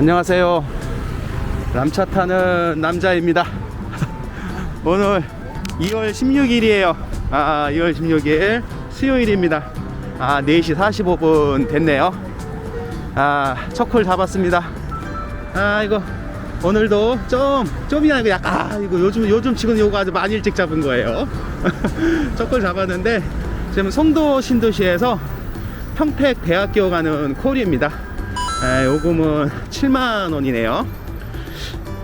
안녕하세요. 남차 타는 남자입니다. 오늘 2월 16일이에요. 아, 2월 16일 수요일입니다. 아, 4시 45분 됐네요. 아, 첫콜 잡았습니다. 아, 이거 오늘도 좀, 좀이 아니고 약간, 아, 이거 요즘, 요즘 치고는 요거 아주 많이 일찍 잡은 거예요. 첫콜 잡았는데, 지금 송도 신도시에서 평택 대학교 가는 콜입니다. 아, 요금은 7만 원이네요.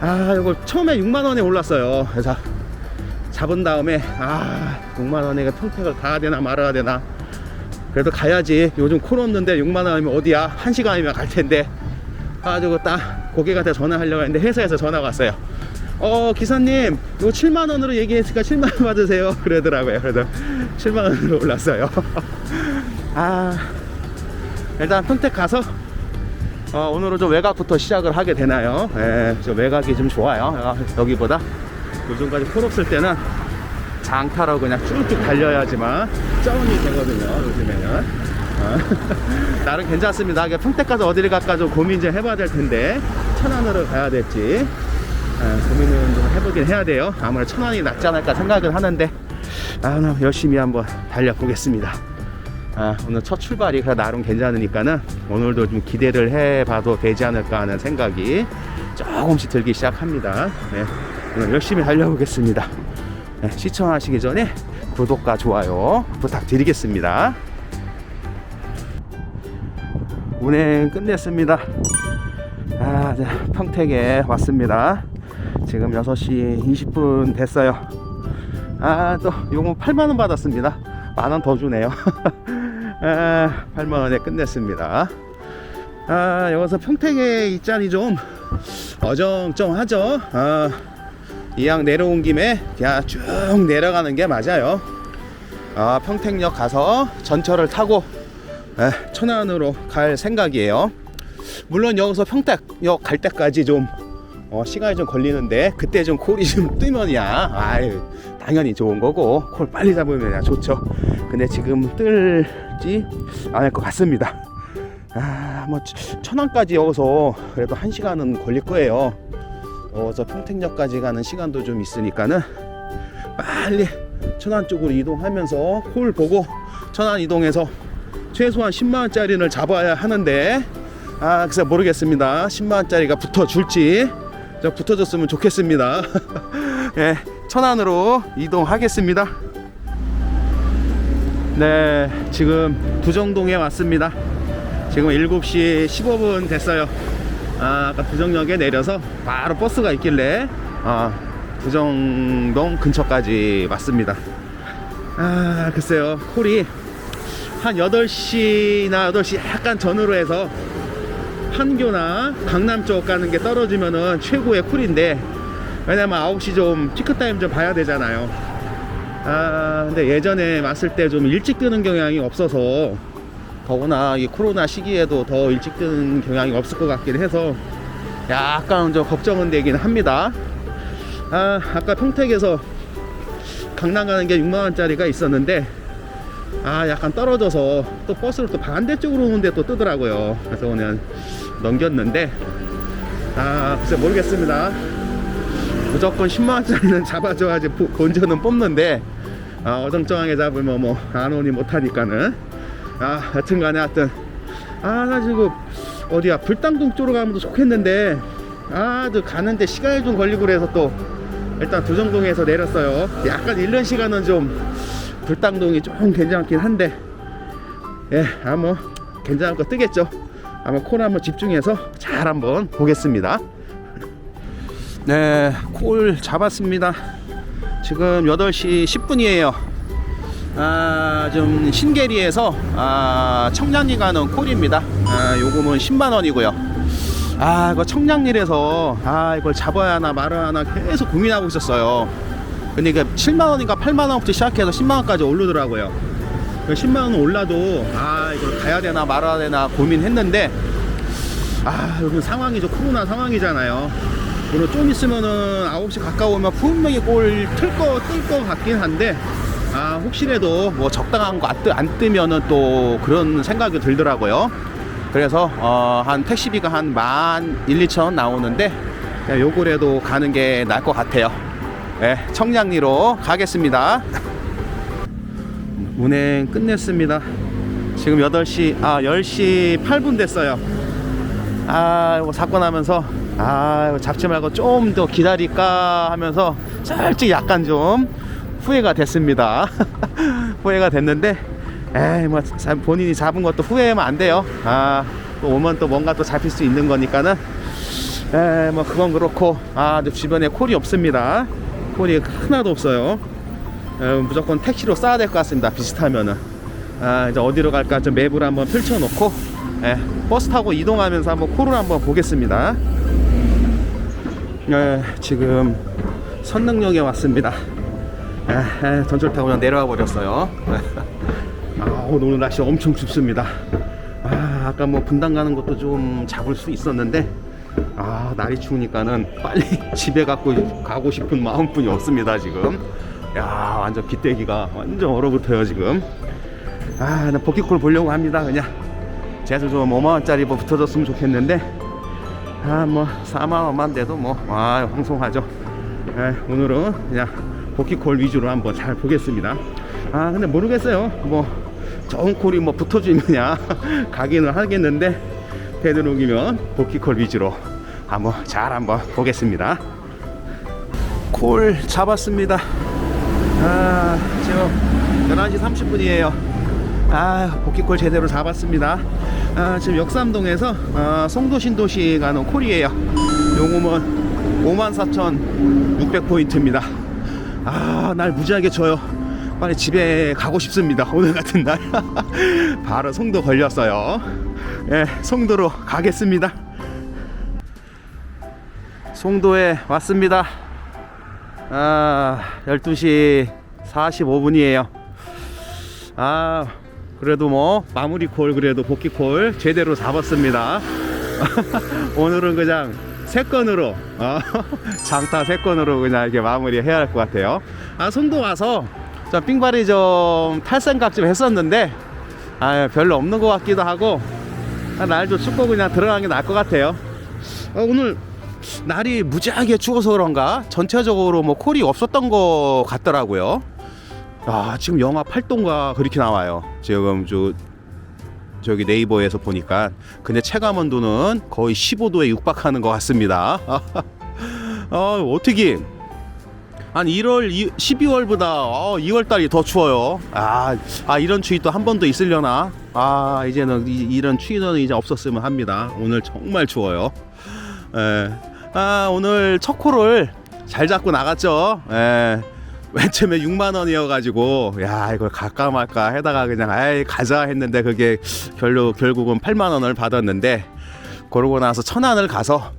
아, 요거 처음에 6만 원에 올랐어요. 그래서 잡은 다음에 아, 6만 원에 평택을 가야 되나 말아야 되나. 그래도 가야지. 요즘 콜 없는데 6만 원이면 어디야? 1 시간이면 갈 텐데. 가지고 딱 고객한테 전화하려고 했는데 회사에서 전화가 왔어요. 어, 기사님, 이거 7만 원으로 얘기했으니까 7만 원 받으세요. 그러더라고요. 그래서 7만 원으로 올랐어요. 아, 일단 평택 가서 어, 오늘은 좀 외곽부터 시작을 하게 되나요? 예, 저 외곽이 좀 좋아요. 아, 여기보다 요즘까지 콜 없을 때는 장타로 그냥 쭉쭉 달려야지만 쩌운이 되거든요. 요즘에는. 어, 나름 괜찮습니다. 평택 가서 어디를 갈까 좀 고민 좀 해봐야 될 텐데 천안으로 가야 될지 예, 고민은 좀 해보긴 해야 돼요. 아무래도 천안이 낫지 않을까 생각을 하는데 아, 열심히 한번 달려보겠습니다. 아, 오늘 첫 출발이 그래 나름 괜찮으니까는 오늘도 좀 기대를 해봐도 되지 않을까 하는 생각이 조금씩 들기 시작합니다. 네, 오늘 열심히 달려보겠습니다. 네, 시청하시기 전에 구독과 좋아요 부탁드리겠습니다. 운행 끝냈습니다. 아, 네, 평택에 왔습니다. 지금 6시 20분 됐어요. 아, 또 요거 8만원 받았습니다. 만 원 더 주네요. 아, 8만원에 끝냈습니다. 아, 여기서 평택에 있자니 좀 어정쩡하죠. 아, 이왕 내려온 김에 그냥 쭉 내려가는 게 맞아요. 아, 평택역 가서 전철을 타고 에, 천안으로 갈 생각이에요. 물론 여기서 평택역 갈 때까지 좀 어, 시간이 좀 걸리는데 그때 좀 콜이 좀 뜨면야 아유 당연히 좋은 거고 콜 빨리 잡으면 좋죠. 근데 지금 뜰지 않을 것 같습니다. 아 뭐 천안까지 여기서 그래도 한 시간은 걸릴 거예요. 여기서 평택역까지 가는 시간도 좀 있으니까는 빨리 천안 쪽으로 이동하면서 콜 보고 천안 이동해서 최소한 10만 원짜리를 잡아야 하는데 아 글쎄 모르겠습니다 10만 원짜리가 붙어 줄지 저 붙어줬으면 좋겠습니다 예 천안으로 이동하겠습니다 네 지금 부정동에 왔습니다. 지금 7시 15분 됐어요. 아, 아까 부정역에 내려서 바로 버스가 있길래 아, 부정동 근처까지 왔습니다. 아 글쎄요. 콜이 한 8시나 8시 약간 전후로 해서 판교나 강남 쪽 가는 게 떨어지면은 최고의 쿨인데 왜냐면 9시 좀 피크타임 좀 봐야 되잖아요 아 근데 예전에 왔을 때 좀 일찍 뜨는 경향이 없어서 더구나 이 코로나 시기에도 더 일찍 뜨는 경향이 없을 것 같긴 해서 약간 좀 걱정은 되긴 합니다. 아 아까 평택에서 강남 가는 게 6만원짜리가 있었는데 아 약간 떨어져서 또 버스를 또 반대쪽으로 오는데 또 뜨더라고요. 그래서 오늘 넘겼는데 아 글쎄 모르겠습니다. 무조건 10만원짜리는 잡아줘야지 보- 본전은 뽑는데 아 어정쩡하게 잡으면 뭐 안 오니 못하니까는 아 여튼간에 하여튼 아나 지금 어디야 불당동 쪽으로 가면 더 좋겠는데 아또 가는데 시간이 좀 걸리고 그래서 또 일단 두정동에서 내렸어요 약간 잃는 시간은 좀 불당동이 좀 괜찮긴 한데 예, 아뭐 괜찮은 거 뜨겠죠. 아마 콜 한번 집중해서 잘 한번 보겠습니다. 네, 콜 잡았습니다. 지금 8시 10분이에요. 아, 좀 신계리에서 아, 청량리 가는 콜입니다. 아, 요금은 10만 원이고요. 아, 이거 청량리에서 아, 이걸 잡아야 하나 말아야 하나 계속 고민하고 있었어요. 근데 이게 7만 원인가 8만 원부터 시작해서 10만 원까지 오르더라고요. 10만 원 올라도 아 이걸 가야 되나 말아야 되나 고민했는데 아 요즘 상황이 죠 코로나 상황이잖아요. 오늘 좀 있으면은 9시 가까우면 분명히 골틀거뜰 거 같긴 한데 아 혹시라도 뭐 적당한 거 안 뜨면은 또 그런 생각이 들더라고요. 그래서 어, 한 택시비가 한 만 1, 2천 원 나오는데 요거라도 가는 게 나을 것 같아요. 예, 청량리로 가겠습니다. 운행 끝냈습니다. 지금 8시, 아, 10시 8분 됐어요. 아, 이거 사고 나면서, 아, 잡지 말고 좀 더 기다릴까 하면서 솔직히 약간 좀 후회가 됐습니다. 후회가 됐는데, 에이, 뭐, 자- 본인이 잡은 것도 후회하면 안 돼요. 아, 또 오면 또 뭔가 또 잡힐 수 있는 거니까는, 에이, 뭐, 그건 그렇고, 아, 주변에 콜이 없습니다. 콜이 하나도 없어요. 어, 무조건 택시로 싸야 될 것 같습니다. 비슷하면은. 아, 이제 어디로 갈까 좀 맵을 한번 펼쳐놓고 예, 버스 타고 이동하면서 한번 코를 한번 보겠습니다. 예, 지금 선릉역에 왔습니다. 예, 예, 전철 타고 그냥 내려와 버렸어요. 아, 오늘 날씨 엄청 춥습니다. 아, 아까 뭐 분당 가는 것도 좀 잡을 수 있었는데 아, 날이 추우니까는 빨리 집에 갖고 가고 싶은 마음뿐이 없습니다, 지금. 야, 완전 기대기가 완전 얼어붙어요, 지금. 아, 나 버킷콜 보려고 합니다, 그냥. 제수 좀 5만 원짜리 뭐 붙어줬으면 좋겠는데, 아, 뭐, 4만원만 돼도 뭐, 아, 황송하죠. 예, 오늘은 그냥 버킷콜 위주로 한번 잘 보겠습니다. 아, 근데 모르겠어요. 뭐, 좋은 콜이 뭐 붙어주느냐, 가기는 하겠는데, 되도록이면 버킷콜 위주로 한번 잘 한번 보겠습니다. 콜 잡았습니다. 아, 지금 11시 30분이에요. 아, 복귀콜 제대로 잡았습니다. 아, 지금 역삼동에서 아, 송도 신도시 가는 콜이에요. 요금은 54,600포인트입니다. 아, 날 무지하게 줘요. 빨리 집에 가고 싶습니다. 오늘 같은 날. 바로 송도 걸렸어요. 예, 송도로 가겠습니다. 송도에 왔습니다. 아, 12시 45분이에요. 아, 그래도 뭐 마무리 콜 그래도 복귀 콜 제대로 잡았습니다. 오늘은 그냥 세 건으로 어, 장타 세 건으로 그냥 이렇게 마무리 해야 할 것 같아요. 아, 송도 와서 좀 삥발이 좀 탈 생각 좀 했었는데 아, 별로 없는 것 같기도 하고 아, 날도 춥고 그냥 들어가는 게 나을 것 같아요. 어, 오늘 날이 무지하게 추워서 그런가 전체적으로 뭐 콜이 없었던 것 같더라고요. 아 지금 영하 8도인가 그렇게 나와요. 지금 저 저기 네이버에서 보니까 근데 체감 온도는 거의 15도에 육박하는 것 같습니다. 어 어떻게 한 1월, 12월보다 어, 2월 달이 더 추워요. 아, 아 이런 추위 또 한번더 있으려나? 아 이제는 이, 이런 추위는 이제 없었으면 합니다. 오늘 정말 추워요. 예. 아 오늘 첫 코를 잘 잡고 나갔죠. 예. 맨 처음에 6만 원이어가지고 야 이걸 갈까 말까 해다가 그냥 아이 가자 했는데 그게 결로 결국은 8만 원을 받았는데 그러고 나서 천안을 가서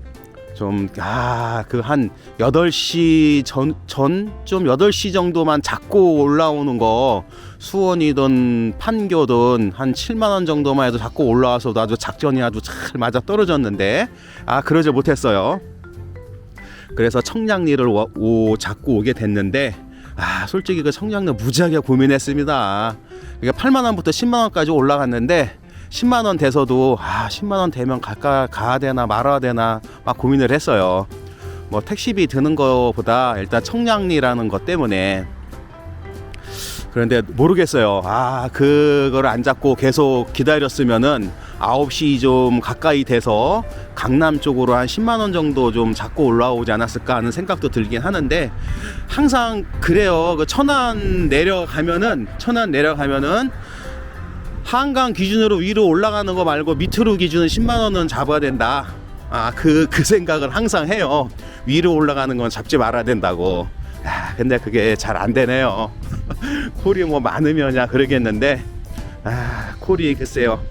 좀 아 그 한 8시 전 전 좀 8시 정도만 잡고 올라오는 거 수원이든 판교든 한 7만 원 정도만 해도 잡고 올라와서도 아주 작전이 아주 잘 맞아 떨어졌는데 아 그러지 못했어요. 그래서 청량리를 와- 오, 잡고 오게 됐는데 아 솔직히 그 청량리 무지하게 고민했습니다. 이게 8만 원부터 10만 원까지 올라갔는데 10만 원 돼서도 아 10만 원 되면 갈까 가야 되나 말아야 되나 막 고민을 했어요. 뭐 택시비 드는 거보다 일단 청량리라는 것 때문에 그런데 모르겠어요. 아, 그거를 안 잡고 계속 기다렸으면은 9시 좀 가까이 돼서 강남 쪽으로 한 10만 원 정도 좀 잡고 올라오지 않았을까 하는 생각도 들긴 하는데 항상 그래요. 그 천안 내려가면은 천안 내려가면은 한강 기준으로 위로 올라가는 거 말고 밑으로 기준은 10만 원은 잡아야 된다. 아, 그, 그 생각을 항상 해요. 위로 올라가는 건 잡지 말아야 된다고. 아, 근데 그게 잘 안 되네요. 콜이 뭐 많으면야 그러겠는데, 아, 콜이 글쎄요.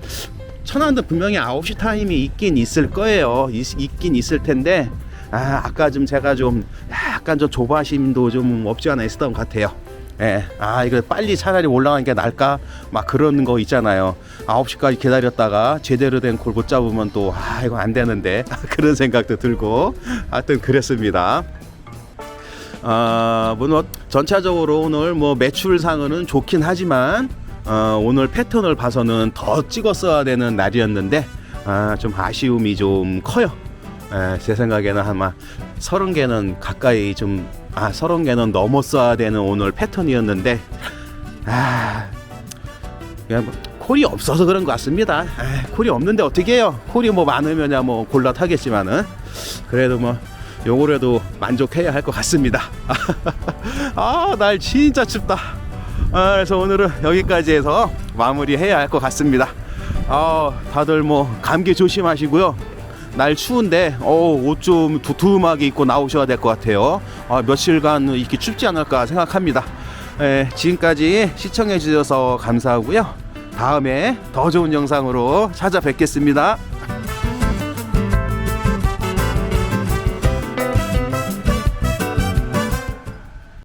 천안도 분명히 9시 타임이 있긴 있을 거예요. 있, 있긴 있을 텐데, 아, 아까 좀 제가 좀 약간 좀 조바심도 좀 없지 않아 있었던 것 같아요. 예, 아, 이거 빨리 차라리 올라가는 게 나을까? 막 그런 거 있잖아요. 9시까지 기다렸다가 제대로 된콜못 잡으면 또, 아, 이거 안 되는데. 그런 생각도 들고. 하여튼 그랬습니다. 아, 뭐, 전체적으로 오늘 뭐 매출상은 좋긴 하지만, 어, 오늘 패턴을 봐서는 더 찍었어야 되는 날이었는데, 아, 좀 아쉬움이 좀 커요. 에, 제 생각에는 아마 서른 개는 가까이 좀, 아, 서른 개는 넘었어야 되는 오늘 패턴이었는데, 아, 그냥 뭐 콜이 없어서 그런 것 같습니다. 아, 콜이 없는데 어떻게 해요? 콜이 뭐 많으면야 뭐 골라 타겠지만은, 그래도 뭐, 요거라도 만족해야 할 것 같습니다. 아, 날 진짜 춥다. 아, 그래서 오늘은 여기까지 해서 마무리해야 할 것 같습니다. 아, 다들 뭐 감기 조심하시고요. 날 추운데 어, 옷좀 두툼하게 입고 나오셔야 될 것 같아요. 아, 며칠간 이렇게 춥지 않을까 생각합니다. 예, 지금까지 시청해 주셔서 감사하고요. 다음에 더 좋은 영상으로 찾아뵙겠습니다.